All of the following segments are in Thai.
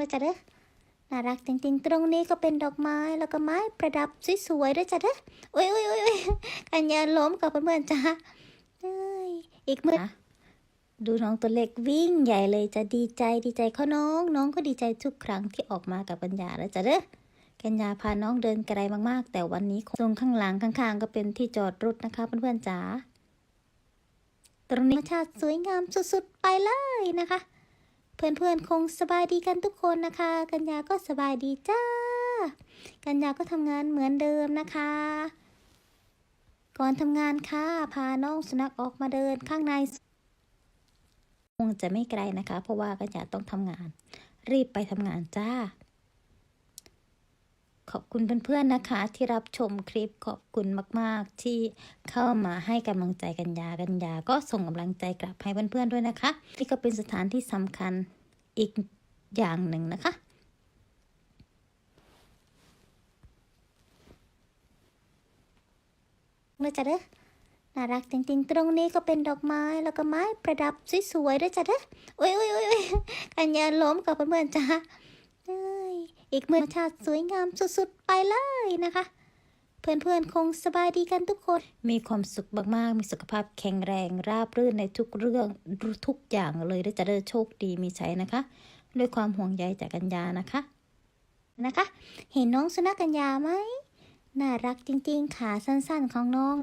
นะจ๊ะเด้อน่ารักจริงๆ ตรงนี้ก็เป็นดอกไม้แล้วก็ไม้ประดับสวยๆด้วยจ้ะเด้ออุ้ยอุ้ยอุ้ยอุ้ยกันยาล้มกับเพื่อนๆจ้าเอ้ยอีกมือดูน้องตัวเล็กวิ่งใหญ่เลยจะดีใจดีใจเขาน้อง น้องก็ดีใจทุกครั้งที่ออกมากับกัญญาแล้วจ้ะเด้อกัญญาพาน้องเดินไกลมากๆ แต่วันนี้ตรงข้างหลังข้างๆ ก็เป็นที่จอดรถนะคะเพื่อนๆจ๋าตรงนี้ธรรมชาติสวยงามสุดๆไปเลยนะคะ เพื่อนๆคงสบายดีกันทุกคนนะคะ กัญญาก็สบายดีจ้า กัญญาก็ทำงานเหมือนเดิมนะคะ ก่อนทำงานค่ะ พาน้องสุนัขออกมาเดินข้างในคงจะไม่ไกลนะคะ เพราะว่ากัญญาต้องทำงาน รีบไปทำงานจ้า ขอบคุณเพื่อนๆนะคะ ที่รับชมคลิปขอบคุณมาก ๆ ที่เข้ามาให้กำลังใจกันยากันยา ก็ส่งกำลังใจกลับให้เพื่อนๆด้วยนะคะนี่ก็เป็นสถานที่สำคัญอีกอย่างหนึ่งนะคะนะจ๊ะเด้อน่ารักจริงๆ ตรงนี้ก็เป็นดอกไม้แล้วก็ไม้ประดับสวยๆด้วยจ้ะเด้ออุ้ยอุ้ยอุ้ยอุ้ยกันยาล้มกับเพื่อนๆจ้าเอ้ยอีกมือธรรมชาติสวยงามสุดๆ ไปเลยนะคะ เพื่อนๆ คงสบายดีกันทุกคน มีความสุขมากๆ มีสุขภาพแข็งแรง ราบรื่นในทุกเรื่องทุกอย่างเลยได้จะเด้อโชคดีมีชัยนะคะ ด้วยความห่วงใยจากกัญญานะคะ นะคะ เห็นน้องสุนัขกัญญาไหมน่ารักจริงๆ ขาสั้นๆ ของน้อง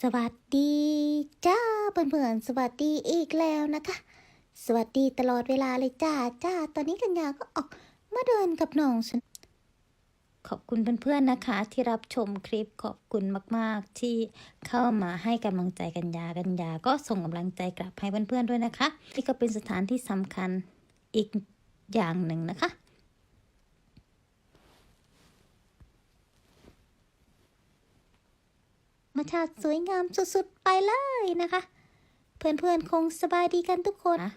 สวัสดีจ้าเพื่อนๆ สวัสดีอีกแล้วนะคะ สวัสดีตลอดเวลาเลยจ้าจ้า ตอนนี้กัญญาก็ออกมาเดินกับน้องสุนขอบคุณเพื่อนๆนะคะ ที่รับชมคลิปขอบคุณมากๆ ที่เข้ามาให้กำลังใจกัญญากัญญาก็ส่งกำลังใจกลับให้เพื่อนๆด้วยนะคะนี่ก็เป็นสถานที่สำคัญอีกอย่างหนึ่งนะคะธรรมชาติสวยงามสุดๆไปเลยนะคะ เพื่อนๆคงสบายดีกันทุกคนนะ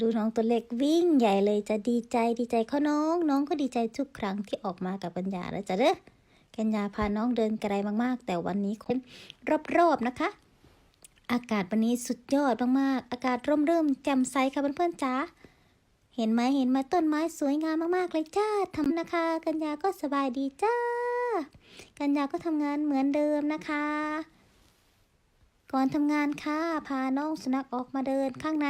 ดูน้องตัวเล็กวิ่งใหญ่เลยจะดีใจดีใจเขาน้อง น้องก็ดีใจทุกครั้งที่ออกมากับกัญญาแล้วจ้ะเด้อกัญญาพาน้องเดินไกลมากๆ แต่วันนี้คนรอบๆนะคะ อากาศวันนี้สุดยอดมากๆ อากาศร่มรื่นแจ่มใสค่ะเพื่อนๆจ๋าเห็นไหมเห็นไหมต้นไม้สวยงามมากๆเลยจ้าทำนะคะ กัญญาก็สบายดีจ้า กัญญาก็ทำงานเหมือนเดิมนะคะ ก่อนทำงานค่ะ พาน้องสุนัขออกมาเดินข้างใน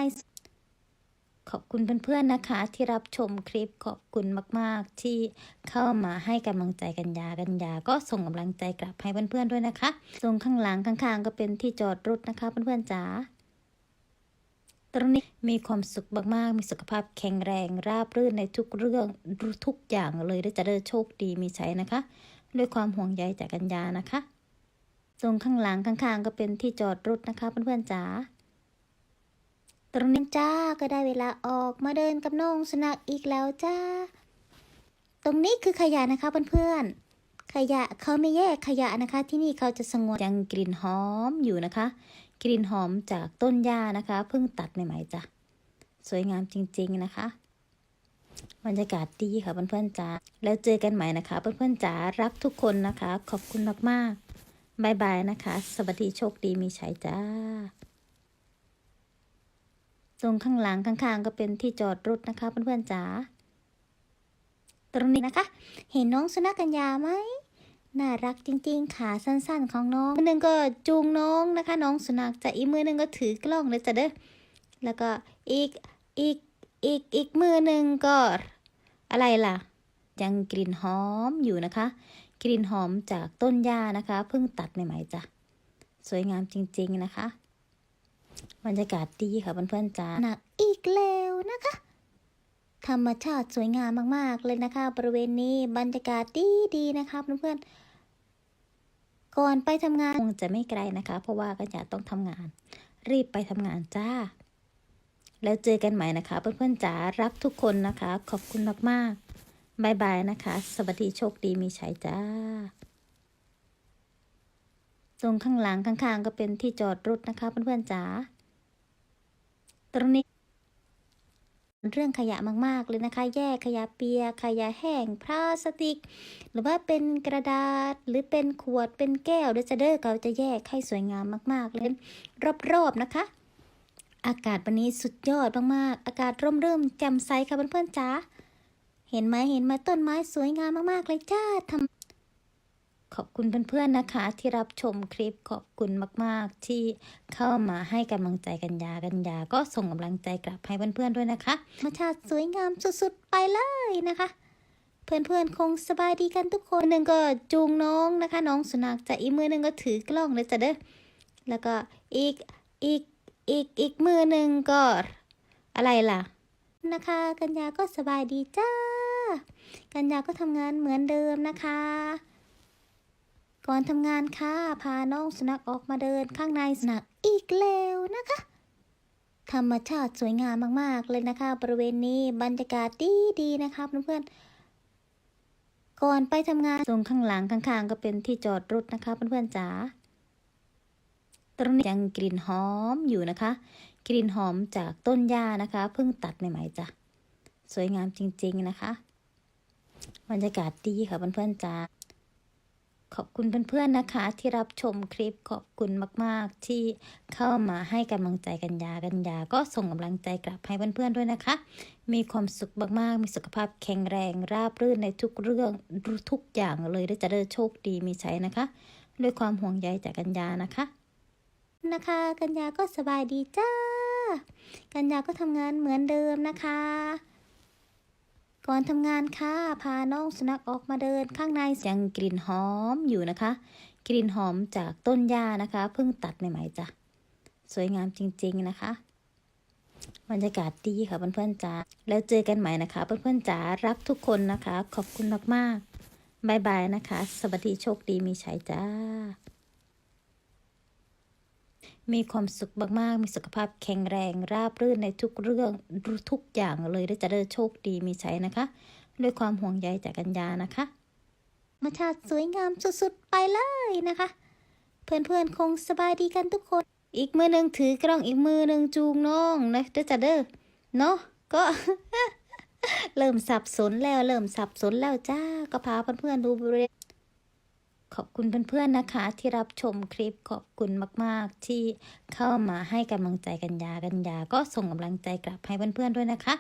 ขอบคุณเพื่อนๆนะคะ ที่รับชมคลิปขอบคุณมากๆ ที่เข้ามาให้กำลังใจกัญญากัญญาก็ส่งกำลังใจกลับให้เพื่อนๆด้วยนะคะตรงข้างหลังข้างๆ ก็เป็นที่จอดรถนะคะเพื่อนๆจ๋าตรงนี้มีความสุขมากๆ มีสุขภาพแข็งแรง ราบรื่นในทุกเรื่องทุกอย่างเลยได้จะเด้โชคดีมีชัยนะคะ ด้วยความห่วงใยจากกัญญานะคะ ตรงข้างหลังข้างๆ ก็เป็นที่จอดรถนะคะเพื่อนๆจ๋า ตรงนี้จ้าก็ได้เวลาออกมาเดินกับน้องสุนัขอีกแล้วจ้า ตรงนี้คือขยะนะคะเพื่อนๆ ขยะเขาไม่แยกขยะนะคะ ที่นี่เขาจะสงวนยังกลิ่นหอมอยู่นะคะ กลิ่นหอมจากต้นหญ้านะคะ เพิ่งตัดใหม่ๆจ้ะ สวยงามจริงๆนะคะบรรยากาศดีค่ะเพื่อนๆจ๋าแล้วเจอกันใหม่นะคะ เพื่อนๆจ๋ารักทุกคนนะคะ ขอบคุณมากๆ บายบายนะคะ สวัสดีโชคดีมีชัยจ้า ตรงข้างหลังข้างๆ ก็เป็นที่จอดรถนะคะเพื่อนๆจ๋า ตรงนี้นะคะ เห็นน้องสุนัขกัญญาไหมน่ารักจริงๆ ขาสั้นๆ ของน้องมือหนึ่งก็จูงน้องนะคะ น้องสุนัขจะอีกมือหนึ่งก็ถือกล้องเลยจ้ะเด้อ แล้วก็อีกอีกอีกอีกมือหนึ่งก็อะไรล่ะ ยังกลิ่นหอมอยู่นะคะ กลิ่นหอมจากต้นหญ้านะคะ เพิ่งตัดใหม่ๆจ้ะ สวยงามจริงๆนะคะ บรรยากาศดีค่ะเพื่อนๆจ้าหนักอีกแล้วนะคะ ธรรมชาติสวยงามมากๆเลยนะคะ บริเวณนี้บรรยากาศดีๆนะคะเพื่อนๆ ก่อนไปทำงานคงจะไม่ไกลนะคะ เพราะว่าก็จะต้องทำงาน รีบไปทำงานจ้าแล้วเจอกันใหม่นะคะ เพื่อนๆจ๋ารักทุกคนนะคะ ขอบคุณมากๆ บายบายนะคะ สวัสดีโชคดีมีชัยจ้า ตรงข้างหลังข้างๆ ก็เป็นที่จอดรถนะคะเพื่อนๆจ๋า ตรงนี้ เรื่องขยะมากๆเลยนะคะ แยกขยะเปียกขยะแห้งพลาสติก หรือว่าเป็นกระดาษหรือเป็นขวดเป็นแก้วเดยวจะเด้อเขาจะแยกให้สวยงามมากๆเลยรอบๆนะคะ อากาศวันนี้สุดยอดมากๆ อากาศร่มรื่นแจ่มใสค่ะเพื่อนๆจ๋า เห็นไหมเห็นไหมต้นไม้สวยงามมากๆเลยจ้าทำขอบคุณเพื่อนๆนะคะ ที่รับชมคลิปขอบคุณมาก ๆ ที่เข้ามาให้กำลังใจกันยากันยา ก็ส่งกำลังใจกลับให้เพื่อนๆด้วยนะคะธรรมชาติสวยงามสุดๆไปเลยนะคะ เพื่อนๆคงสบายดีกันทุกคนหนึ่งก็จูงน้องนะคะ น้องสุนัขจะอีกมือหนึ่งก็ถือกล้องเลยจะเด้อแล้วก็อีกอีกอีกอีกมือหนึ่งก็อะไรล่ะ นะคะ กัญญาก็สบายดีจ้า กัญญาก็ทำงานเหมือนเดิมนะคะ ก่อนทำงานค่ะพาน้องสุนัขออกมาเดินข้างในสุนัขอีกแล้วนะคะ ธรรมชาติสวยงามมากๆเลยนะคะ บริเวณนี้บรรยากาศดีดีนะคะเพื่อนๆก่อนไปทำงานตรงข้างหลังข้างๆ ก็เป็นที่จอดรถนะคะเพื่อนๆจ๋าตรงนี้ยังกลิ่นหอมอยู่นะคะ กลิ่นหอมจากต้นหญ้านะคะ เพิ่งตัดใหม่ๆจ้ะ สวยงามจริงๆนะคะ บรรยากาศดีค่ะเพื่อนๆจ้าขอบคุณเพื่อนๆนะคะ ที่รับชมคลิปขอบคุณมาก ๆ ที่เข้ามาให้กำลังใจกันยากันยา ก็ส่งกำลังใจกลับให้เพื่อนๆด้วยนะคะ มีความสุขมากๆ มีสุขภาพแข็งแรง ราบรื่นในทุกเรื่องทุกอย่างเลยได้จะได้โชคดีมีชัยนะคะ ด้วยความห่วงใยจากกัญญานะคะ นะคะ กัญญาก็สบายดีจ้า กัญญาก็ทำงานเหมือนเดิมนะคะ ก่อนทำงานค่ะ พาน้องสุนัขออกมาเดินข้างในยังกลิ่นหอมอยู่นะคะ กลิ่นหอมจากต้นหญ้านะคะ เพิ่งตัดใหม่ๆจ้ะ สวยงามจริง ๆนะคะ บรรยากาศดีค่ะเพื่อนๆจ๋า แล้วเจอกันใหม่นะคะ เพื่อนๆจ๋า รักทุกคนนะคะ ขอบคุณมากๆบายบายนะคะ สวัสดีโชคดีมีชัยจ้า มีความสุขมากๆ มีสุขภาพแข็งแรง ราบรื่นในทุกเรื่องทุกอย่างเลยได้จะได้โชคดีมีชัยนะคะ ด้วยความห่วงใยจากกัญญานะคะธรรมชาติสวยงามสุดๆไปเลยนะคะ เพื่อนๆคงสบายดีกันทุกคน อีกมือหนึ่งถือกล้องอีกมือหนึ่งจูงน้องนะเด้อจ้ะเด้อเนาะก็ เริ่มสับสนแล้วเริ่มสับสนแล้วจ้าก็พาเพื่อนๆดูบริเวณ ขอบคุณเพื่อนๆนะคะ ที่รับชมคลิปขอบคุณมาก ๆ ที่เข้ามาให้กำลังใจกันยากันยา ก็ส่งกำลังใจกลับให้เพื่อนๆด้วยนะคะ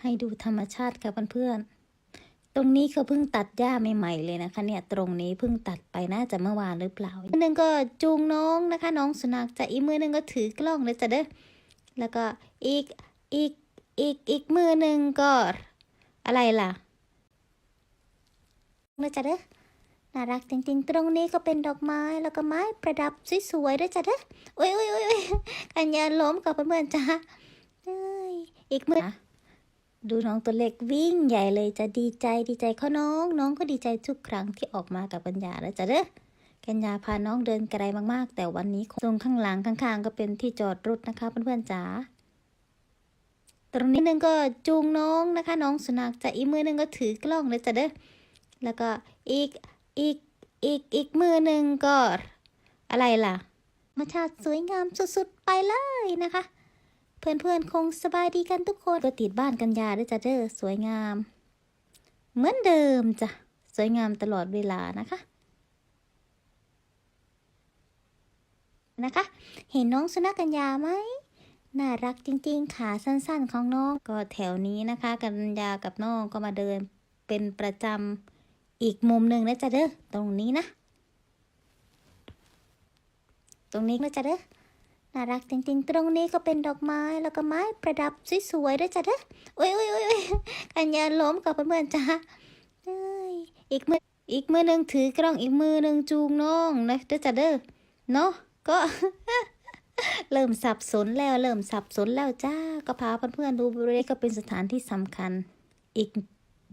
ให้ดูธรรมชาติค่ะเพื่อนๆตรงนี้เขาเพิ่งตัดหญ้าใหม่ๆเลยนะคะ เนี่ยตรงนี้เพิ่งตัดไปน่าจะเมื่อวานหรือเปล่ามือหนึ่งก็จูงน้องนะคะ น้องสุนัขจะอีกมือหนึ่งก็ถือกล้องเลยจะเด้อแล้วก็อีกอีกอีกอีกมือหนึ่งก็อะไรล่ะ เลยจ้ะเด้อน่ารักจริงๆ ตรงนี้ก็เป็นดอกไม้แล้วก็ไม้ประดับสวยๆด้วยจ้ะเด้อโอ้ยโอ้ยโอ้ยกัญญาล้มกับเพื่อนๆจ้าเอ้ยอีกมือดูน้องตัวเล็กวิ่งใหญ่เลยจะดีใจดีใจเขาน้อง น้องก็ดีใจทุกครั้งที่ออกมากับกัญญาแล้วจ้ะเด้อกัญญาพาน้องเดินไกลมากๆ แต่วันนี้ตรงข้างหลังข้างๆ ก็เป็นที่จอดรถนะคะเพื่อนๆจ๋าตรงนี้หนึ่งก็จูงน้องนะคะ น้องสุนัขจะอีกมือหนึ่งก็ถือกล้องเลยจ้ะเด้อ แล้วก็อีกอีกอีกอีกมือหนึ่งก็ อะไรล่ะธรรมชาติสวยงามสุดๆไปเลยนะคะ เพื่อนๆคงสบายดีกันทุกคนก็ติดบ้านกันยาด้วยจ้ะเด้อสวยงาม เหมือนเดิมจ้ะสวยงามตลอดเวลานะคะนะคะ เห็นน้องสุนัขกันยาไหมน่ารักจริงๆ ขาสั้นๆ ของน้องก็แถวนี้นะคะ กันยากับน้องก็มาเดินเป็นประจำ อีกมุมหนึ่งนะจ๊ะเด้อตรงนี้นะ ตรงนี้นะจ๊ะเด้อน่ารักจริงๆ ตรงนี้ก็เป็นดอกไม้แล้วก็ไม้ประดับสวยๆด้วยจ้ะเด้อโอ้ยโอ้ยโอ้ยกัญญาล้มกับเพื่อนๆจ้าเอ้ยอีกมืออีกมือหนึ่งถือกล้องอีกมือหนึ่งจูงน้องนะเด้อจ้ะเด้อเนาะก็เริ่มสับสนแล้วเริ่มสับสนแล้วจ้าก็พาเพื่อนๆดูบริเวณก็เป็นสถานที่สำคัญอีก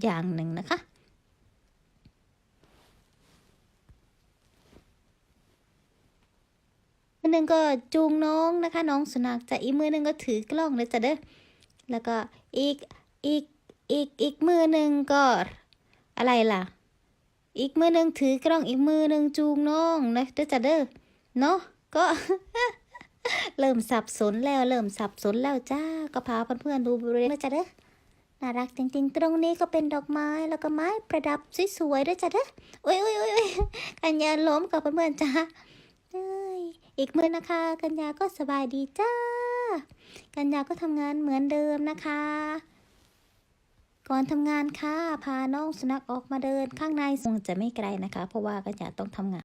อย่างหนึ่งนะคะ มือหนึ่งก็จูงน้องนะคะ น้องสุนัขจะอีกมือหนึ่งก็ถือกล้องเลยจ้ะเด้อแล้วก็อีกอีกอีกอีกมือหนึ่งก็อะไรล่ะ อีกมือหนึ่งถือกล้องอีกมือหนึ่งจูงน้องนะเด้อจ้ะเด้อเนาะก็เริ่มสับสนแล้วเริ่มสับสนแล้วจ้าก็พาเพื่อนๆดูบริเวณด้วยจ้ะเด้อน่ารักจริงๆ ตรงนี้ก็เป็นดอกไม้แล้วก็ไม้ประดับสวยๆด้วยจ้ะเด้อโอ้ยโอ้ยโอ้ยกัญญาล้มกับเพื่อนๆจ้า อีกมือนะคะ กัญญาก็สบายดีจ้า กัญญาก็ทำงานเหมือนเดิมนะคะ ก่อนทำงานค่ะ พาน้องสุนัขออกมาเดินข้างในคงจะไม่ไกลนะคะ เพราะว่ากัญญาต้องทำงาน